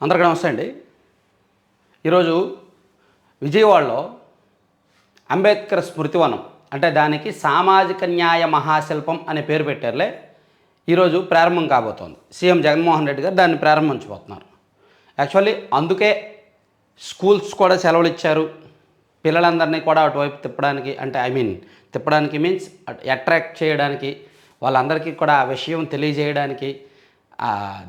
అందరికీ నమస్తే అండి. ఈరోజు విజయవాడలో అంబేద్కర్ స్మృతివనం అంటే దానికి సామాజిక న్యాయ మహాశిల్పం అనే పేరు పెట్టారులే ఈరోజు ప్రారంభం కాబోతోంది. సీఎం జగన్మోహన్ రెడ్డి గారు దాన్ని ప్రారంభించబోతున్నారు. యాక్చువల్లీ అందుకే స్కూల్స్ కూడా సెలవులు ఇచ్చారు. పిల్లలందరినీ కూడా అటువైపు తిప్పడానికి అంటే ఐ మీన్ తిప్పడానికి మీన్స్ అట్రాక్ట్ చేయడానికి వాళ్ళందరికీ కూడా ఆ విషయం తెలియజేయడానికి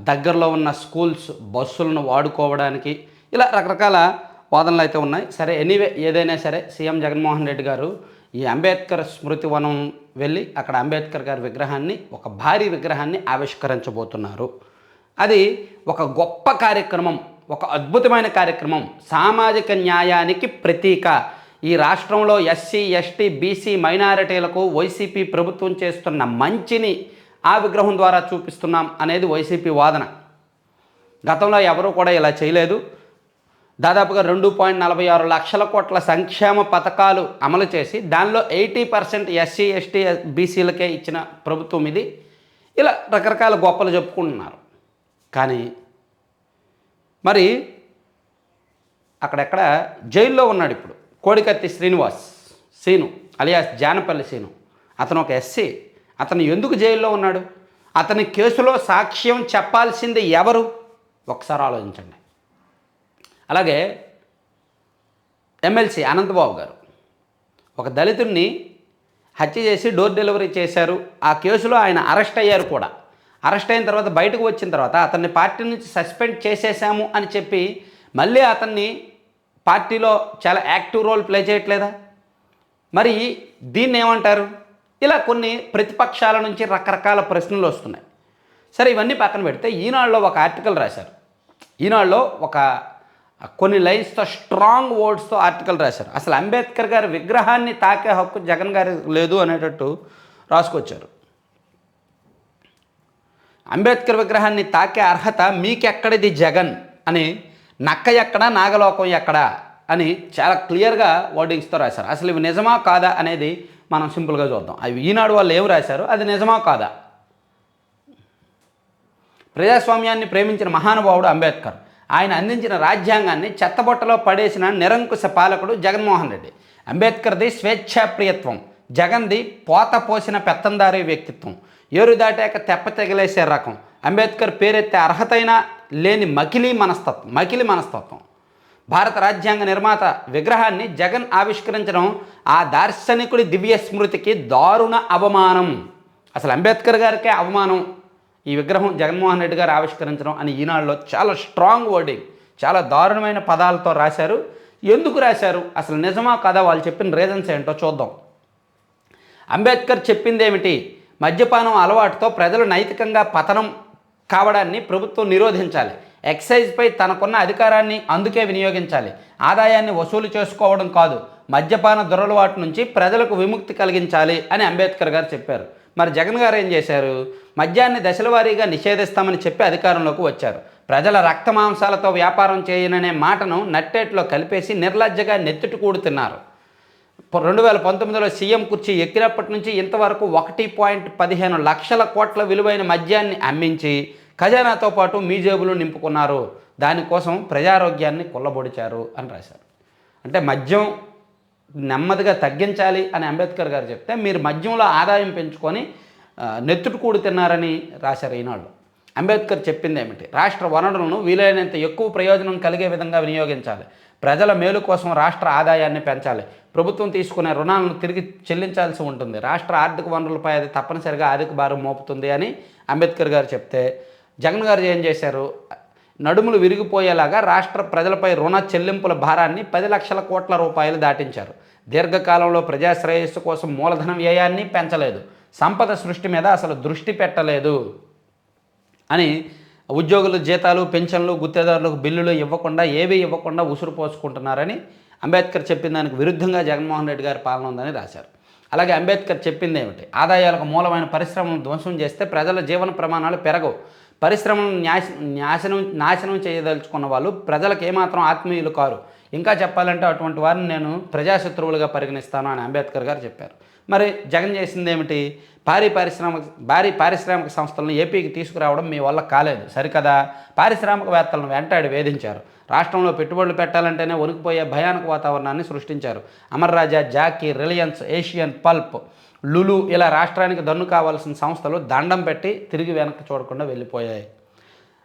దగ్గరలో ఉన్న స్కూల్స్ బస్సులను వాడుకోవడానికి ఇలా రకరకాల వాదనలు అయితే ఉన్నాయి. సరే ఎనీవే ఏదైనా సరే సీఎం జగన్మోహన్ రెడ్డి గారు ఈ అంబేద్కర్ స్మృతి వనం వెళ్ళి అక్కడ అంబేద్కర్ గారి విగ్రహాన్ని ఒక భారీ విగ్రహాన్ని ఆవిష్కరించబోతున్నారు. అది ఒక గొప్ప కార్యక్రమం ఒక అద్భుతమైన కార్యక్రమం. సామాజిక న్యాయానికి ప్రతీక. ఈ రాష్ట్రంలో ఎస్సీ ఎస్టీ బీసీ మైనారిటీలకు వైసీపీ ప్రభుత్వం చేస్తున్న మంచిని ఆ విగ్రహం ద్వారా చూపిస్తున్నాం అనేది వైసీపీ వాదన. గతంలో ఎవరూ కూడా ఇలా చేయలేదు. దాదాపుగా రెండు పాయింట్ నలభై ఆరు లక్షల కోట్ల సంక్షేమ పథకాలు అమలు చేసి దానిలో ఎయిటీ పర్సెంట్ ఎస్సీ ఎస్టీ బీసీలకే ఇచ్చిన ప్రభుత్వం ఇది. ఇలా రకరకాల గొప్పలు చెప్పుకుంటున్నారు. కానీ మరి అక్కడెక్కడ జైల్లో ఉన్నాడు ఇప్పుడు కోడికత్తి శ్రీనివాస్ సీను అలియాస్ జానపల్లి సీను. అతను ఒక ఎస్సీ. అతను ఎందుకు జైల్లో ఉన్నాడు? అతని కేసులో సాక్ష్యం చెప్పాల్సింది ఎవరు? ఒకసారి ఆలోచించండి. అలాగే ఎమ్మెల్సీ అనంతబాబు గారు ఒక దళితుడిని హత్య చేసి డోర్ డెలివరీ చేశారు. ఆ కేసులో ఆయన అరెస్ట్ అయ్యారు కూడా. అరెస్ట్ అయిన తర్వాత బయటకు వచ్చిన తర్వాత అతన్ని పార్టీ నుంచి సస్పెండ్ చేసేసాము అని చెప్పి మళ్ళీ అతన్ని పార్టీలో చాలా యాక్టివ్ రోల్ ప్లే చేయట్లేదా? మరి దీన్ని ఏమంటారు ఇలా కొన్ని ప్రతిపక్షాల నుంచి రకరకాల ప్రశ్నలు వస్తున్నాయి. సరే ఇవన్నీ పక్కన పెడితే ఈనాడులో ఒక ఆర్టికల్ రాశారు. ఈనాడులో ఒక కొన్ని లైన్స్తో స్ట్రాంగ్ వర్డ్స్తో ఆర్టికల్ రాశారు. అసలు అంబేద్కర్ గారి విగ్రహాన్ని తాకే హక్కు జగన్ గారి లేదు అనేటట్టు రాసుకొచ్చారు. అంబేద్కర్ విగ్రహాన్ని తాకే అర్హత మీకెక్కడిది జగన్ అని నక్క ఎక్కడ నాగలోకం ఎక్కడ అని చాలా క్లియర్గా వర్డింగ్స్తో రాశారు. అసలు ఇవి నిజమా కాదా అనేది మనం సింపుల్గా చూద్దాం. అవి ఈనాడు వాళ్ళు ఏం రాశారు? అది నిజమా కాదా? ప్రజాస్వామ్యాన్ని ప్రేమించిన మహానుభావుడు అంబేద్కర్. ఆయన అందించిన రాజ్యాంగాన్ని చెత్తబొట్టలో పడేసిన నిరంకుశ పాలకుడు జగన్మోహన్ రెడ్డి. అంబేద్కర్ది స్వేచ్ఛాప్రియత్వం జగన్ది పోత పోసిన పెత్తందారీ వ్యక్తిత్వం. ఏరు దాటాక తెప్ప తెగలేసే రకం. అంబేద్కర్ పేరెత్తే అర్హతైనా లేని మకిలీ మనస్తత్వం మకిలి మనస్తత్వం. భారత రాజ్యాంగ నిర్మాత విగ్రహాన్ని జగన్ ఆవిష్కరించడం ఆ దార్శనికుడి దివ్య స్మృతికి దారుణ అవమానం. అసలు అంబేద్కర్ గారికే అవమానం. ఈ విగ్రహం జగన్మోహన్ రెడ్డి గారు ఆవిష్కరించడం అని ఈనాడులో చాలా స్ట్రాంగ్ వర్డింగ్ చాలా దారుణమైన పదాలతో రాశారు. ఎందుకు రాశారు? అసలు నిజమా కదా? వాళ్ళు చెప్పిన రీజన్స్ ఏంటో చూద్దాం. అంబేద్కర్ చెప్పిందేమిటి మద్యపానం అలవాటుతో ప్రజలు నైతికంగా పతనం కావడాన్ని ప్రభుత్వం నిరోధించాలి. ఎక్సైజ్పై తనకున్న అధికారాన్ని అందుకే వినియోగించాలి. ఆదాయాన్ని వసూలు చేసుకోవడం కాదు మద్యపాన దురలవాటు నుంచి ప్రజలకు విముక్తి కలిగించాలి అని అంబేద్కర్ గారు చెప్పారు. మరి జగన్ గారు ఏం చేశారు? మద్యాన్ని దశలవారీగా నిషేధిస్తామని చెప్పి అధికారంలోకి వచ్చారు. ప్రజల రక్త మాంసాలతో వ్యాపారం చేయననే మాటను నట్టేట్లో కలిపేసి నిర్లజ్జగా నెత్తుటి కూడుతున్నారు. రెండు వేల పంతొమ్మిదిలో సీఎం కుర్చీ ఎక్కినప్పటి నుంచి ఇంతవరకు ఒకటి పాయింట్ పదిహేను లక్షల కోట్ల విలువైన మద్యాన్ని అమ్మించి ఖజానాతో పాటు మీ జేబులు నింపుకున్నారు. దానికోసం ప్రజారోగ్యాన్ని కొల్లబొడిచారు అని రాశారు. అంటే మద్యం నెమ్మదిగా తగ్గించాలి అని అంబేద్కర్ గారు చెప్తే మీరు మద్యంలో ఆదాయం పెంచుకొని ఆ, కూడి తిన్నారని రాశారు ఈనాడు అంబేద్కర్ చెప్పింది ఏమిటి? రాష్ట్ర వనరులను వీలైనంత ఎక్కువ ప్రయోజనం కలిగే విధంగా వినియోగించాలి. ప్రజల మేలు కోసం రాష్ట్ర ఆదాయాన్ని పెంచాలి. ప్రభుత్వం తీసుకునే రుణాలను తిరిగి చెల్లించాల్సి ఉంటుంది. రాష్ట్ర ఆర్థిక వనరులపై అది తప్పనిసరిగా ఆర్థిక భారం మోపుతుంది అని అంబేద్కర్ గారు చెప్తే జగన్ గారు ఏం చేశారు? నడుములు విరిగిపోయేలాగా రాష్ట్ర ప్రజలపై రుణ చెల్లింపుల భారాన్ని పది లక్షల కోట్ల రూపాయలు దాటించారు. దీర్ఘకాలంలో ప్రజాశ్రేయస్సు కోసం మూలధన వ్యయాన్ని పెంచలేదు. సంపద సృష్టి మీద అసలు దృష్టి పెట్టలేదు అని ఉద్యోగుల జీతాలు పెన్షన్లు గుత్తేదారులకు బిల్లులు ఇవ్వకుండా ఏవి ఇవ్వకుండా ఉసురు పోసుకుంటున్నారని అంబేద్కర్ చెప్పిన దానికి విరుద్ధంగా జగన్మోహన్ రెడ్డి గారి పాలన ఉందని రాశారు. అలాగే అంబేద్కర్ చెప్పింది ఏమిటి? ఆదాయాలకు మూలమైన పరిశ్రమను ధ్వంసం చేస్తే ప్రజల జీవన ప్రమాణాలు పెరగవు. పరిశ్రమను న్యాశ నాశనం నాశనం చేయదలుచుకున్న వాళ్ళు ప్రజలకు ఏమాత్రం ఆత్మీయులు కారు. ఇంకా చెప్పాలంటే అటువంటి వారిని నేను ప్రజాశత్రువులుగా పరిగణిస్తాను అని అంబేద్కర్ గారు చెప్పారు. మరి జగన్ చేసింది ఏమిటి భారీ పారిశ్రామిక భారీ పారిశ్రామిక సంస్థలను ఏపీకి తీసుకురావడం మీ వల్ల కాలేదు. సరికదా? పారిశ్రామికవేత్తలను వెంటాడి వేధించారు. రాష్ట్రంలో పెట్టుబడులు పెట్టాలంటేనే వణికిపోయే భయానక వాతావరణాన్ని సృష్టించారు. Amara Raja Jockey Reliance Asian pulp Lulu ఇలా రాష్ట్రానికి దన్ను కావాల్సిన సంస్థలు దండం పెట్టి తిరిగి వెనక్కి చూడకుండా వెళ్ళిపోయాయి.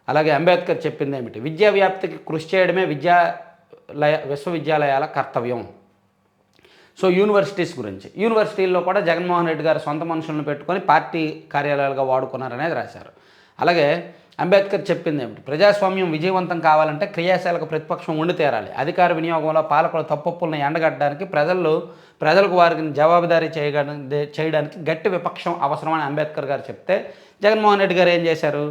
అలాగే అంబేద్కర్ చెప్పింది ఏమిటి? విద్యా వ్యాప్తికి కృషి చేయడమే విద్యాలయ విశ్వవిద్యాలయాల కర్తవ్యం. సో యూనివర్సిటీస్ గురించి. యూనివర్సిటీల్లో కూడా జగన్మోహన్ రెడ్డి గారు సొంత మనుషులను పెట్టుకొని పార్టీ కార్యాలయాలుగా వాడుకున్నారనేది రాశారు. అలాగే అంబేద్కర్ చెప్పింది ఏమిటి? ప్రజాస్వామ్యం విజయవంతం కావాలంటే క్రియాశీలక ప్రతిపక్షం ఉండి తీరాలి. అధికార వినియోగంలో పాలకుల తప్పులను ఎండగట్టడానికి ప్రజలు ప్రజలకు వారికి జవాబుదారీ చేయడానికి చేయడానికి గట్టి విపక్షం అవసరమని అంబేద్కర్ గారు చెప్తే జగన్మోహన్ రెడ్డి గారు ఏం చేశారు?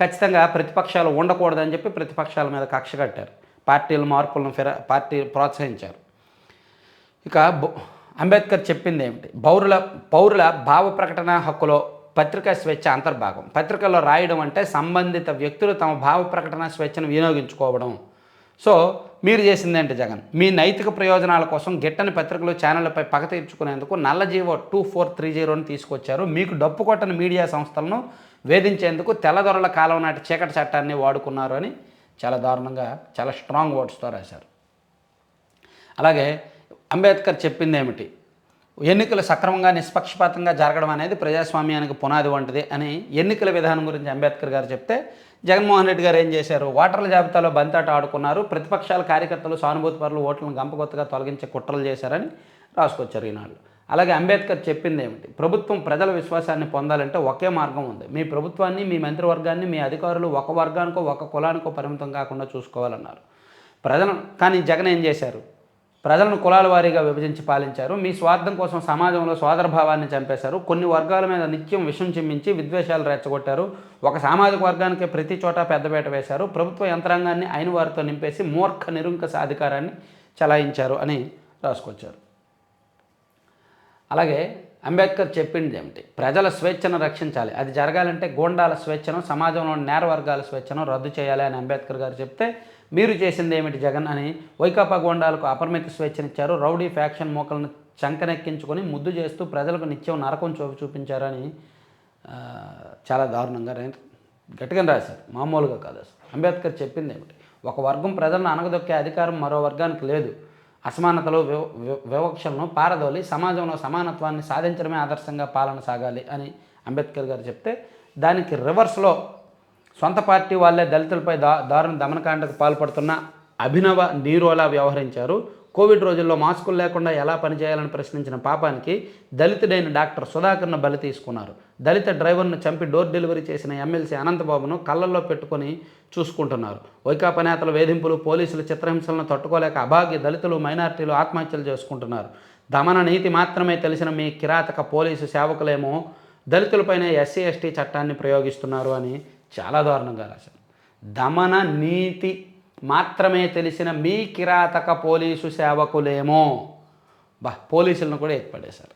ఖచ్చితంగా ప్రతిపక్షాలు ఉండకూడదని చెప్పి ప్రతిపక్షాల మీద కక్ష కట్టారు. పార్టీల మార్పులను ఫిర పార్టీ ప్రోత్సహించారు. ఇక అంబేద్కర్ చెప్పింది ఏమిటి? పౌరుల పౌరుల భావ ప్రకటన హక్కులో పత్రికా స్వేచ్ఛ అంతర్భాగం. పత్రికల్లో రాయడం అంటే సంబంధిత వ్యక్తులు తమ భావ ప్రకటన స్వేచ్ఛను వినియోగించుకోవడం. సో మీరు చేసింది ఏంటి జగన్? మీ నైతిక ప్రయోజనాల కోసం గిట్టని పత్రికలు ఛానళ్ళపై పగ తీర్చుకునేందుకు నల్ల జీవో టూ ఫోర్ త్రీ జీరోని తీసుకొచ్చారు. మీకు డప్పు కొట్టని మీడియా సంస్థలను వేధించేందుకు తెల్లదొరల కాలం నాటి చీకటి చట్టాన్ని వాడుకున్నారు అని చాలా దారుణంగా చాలా స్ట్రాంగ్ వర్డ్స్తో రాశారు. అలాగే అంబేద్కర్ చెప్పింది ఏమిటి? ఎన్నికలు సక్రమంగా నిష్పక్షపాతంగా జరగడం అనేది ప్రజాస్వామ్యానికి పునాది వంటిది అని ఎన్నికల విధానం గురించి అంబేద్కర్ గారు చెప్తే జగన్మోహన్ రెడ్డి గారు ఏం చేశారు? ఓటర్ల జాబితాలో బంతాట ఆడుకున్నారు. ప్రతిపక్షాల కార్యకర్తలు సానుభూతి పరులు ఓట్లను గంపగొత్తగా తొలగించే కుట్రలు చేశారని రాసుకొచ్చారు ఈనాడు. అలాగే అంబేద్కర్ చెప్పింది ఏమిటి? ప్రభుత్వం ప్రజల విశ్వాసాన్ని పొందాలంటే ఒకే మార్గం ఉంది. మీ ప్రభుత్వాన్ని మీ మంత్రివర్గాన్ని మీ అధికారులు ఒక వర్గానికో ఒక కులానికో పరిమితం కాకుండా చూసుకోవాలన్నారు. ప్రజలను కానీ జగన్ ఏం చేశారు? ప్రజలను కులాల వారీగా విభజించి పాలించారు. మీ స్వార్థం కోసం సమాజంలో సోదరభావాన్ని చంపేశారు. కొన్ని వర్గాల మీద నిత్యం విషం చిమ్మించి విద్వేషాలు రెచ్చగొట్టారు. ఒక సామాజిక వర్గానికి ప్రతి చోట పెద్దపేట వేశారు. ప్రభుత్వ యంత్రాంగాన్ని అయిన వారితో నింపేసి మూర్ఖ నిరుంకస అధికారాన్ని చలాయించారు అని రాసుకొచ్చారు. అలాగే అంబేద్కర్ చెప్పింది ఏమిటి? ప్రజల స్వేచ్ఛను రక్షించాలి. అది జరగాలంటే గోండాల స్వేచ్ఛను సమాజంలోని నేర వర్గాల స్వేచ్ఛను రద్దు చేయాలి అని అంబేద్కర్ గారు చెప్తే మీరు చేసింది ఏమిటి జగన్ అని వైకాపా గోండాలకు అపరిమిత స్వేచ్ఛనిచ్చారు. రౌడీ ఫ్యాక్షన్ మోకలను చంకనెక్కించుకొని ముద్దు చేస్తూ ప్రజలకు నిత్యం నరకం చూపు చూపించారని చాలా దారుణంగా రే- గట్టిగా రాశారు. మామూలుగా కాదు అసలు. అంబేద్కర్ చెప్పింది ఏమిటి ఒక వర్గం ప్రజలను అనగదొక్కే అధికారం మరో వర్గానికి లేదు. అసమానతలు వివ- వివ- వివక్షలను పారదోలి సమాజంలో సమానత్వాన్ని సాధించడమే ఆదర్శంగా పాలన సాగాలి అని అంబేద్కర్ గారు చెప్తే దానికి రివర్స్లో సొంత పార్టీ వాళ్ళే దళితులపై దా దారుణ దమనకాండకు పాల్పడుతున్న అభినవ నీరోలా వ్యవహరించారు. కోవిడ్ రోజుల్లో మాస్కులు లేకుండా ఎలా పనిచేయాలని ప్రశ్నించిన పాపానికి దళితుడైన డాక్టర్ సుధాకర్ను బలి తీసుకున్నారు. దళిత డ్రైవర్ను చంపి డోర్ డెలివరీ చేసిన ఎమ్మెల్సీ అనంతబాబును కళ్ళల్లో పెట్టుకొని చూసుకుంటున్నారు. వైకాపా నేతల వేధింపులు పోలీసుల చిత్రహింసలను తట్టుకోలేక అభాగ్య దళితులు మైనారిటీలు ఆత్మహత్యలు చేసుకుంటున్నారు. దమన నీతి మాత్రమే తెలిసిన మీ కిరాతక పోలీసు సేవకులేమో దళితులపైనే ఎస్సీ ఎస్టీ చట్టాన్ని ప్రయోగిస్తున్నారు అని చాలా దారుణంగా రాశారు. దమన నీతి మాత్రమే తెలిసిన మీ కిరాతక పోలీసు సేవకులేమో. బా పోలీసులను కూడా ఏర్పడేశారు.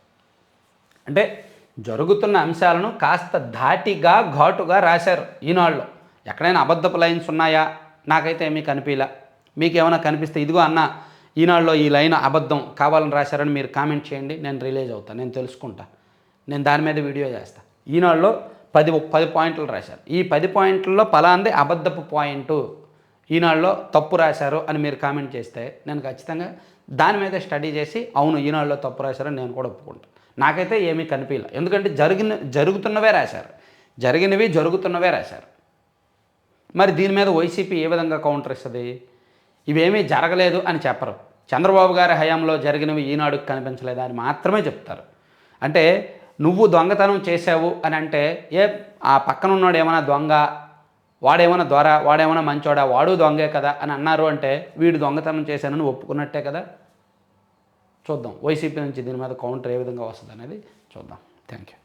అంటే జరుగుతున్న అంశాలను కాస్త ధాటిగా ఘాటుగా రాశారు ఈనాళ్ళు ఎక్కడైనా అబద్ధపు లైన్స్ ఉన్నాయా? నాకైతే ఏమీ కనిపించలా మీకు ఏమైనా కనిపిస్తే ఇదిగో అన్న ఈనాళ్ళలో ఈ లైన్ అబద్ధం కావాలని రాశారని మీరు కామెంట్ చేయండి. నేను రిలీజ్ అవుతాను నేను తెలుసుకుంటా. నేను దాని మీద వీడియో చేస్తాను ఈనాడులో పది పది పాయింట్లు రాశారు. ఈ పది పాయింట్లలో పలాంది అబద్ధపు పాయింట్ ఈనాడులో తప్పు రాశారు అని మీరు కామెంట్ చేస్తే నేను ఖచ్చితంగా దాని మీద స్టడీ చేసి అవును ఈనాడులో తప్పు రాశారని నేను కూడా ఒప్పుకుంటాను నాకైతే ఏమీ కనిపించలేదు ఎందుకంటే జరిగిన జరుగుతున్నవే రాశారు. జరిగినవి జరుగుతున్నవే రాశారు. మరి దీని మీద వైసీపీ ఏ విధంగా కౌంటర్ ఇస్తుంది? ఇవేమీ జరగలేదు అని చెప్పరు. చంద్రబాబు గారి హయాంలో జరిగినవి ఈనాడు కనిపించలేదు అని మాత్రమే చెప్తారు. అంటే నువ్వు దొంగతనం చేసావు అని అంటే ఏ ఆ పక్కన ఉన్నాడు ఏమైనా దొంగ వాడేమైనా దొర వాడేమైనా మంచోడా వాడు దొంగే కదా అని అన్నారు అంటే వీడు దొంగతనం చేశానని ఒప్పుకున్నట్టే కదా? చూద్దాం. వైసీపీ నుంచి దీని మీద కౌంటర్ ఏ విధంగా వస్తుంది అనేది చూద్దాం. Thank you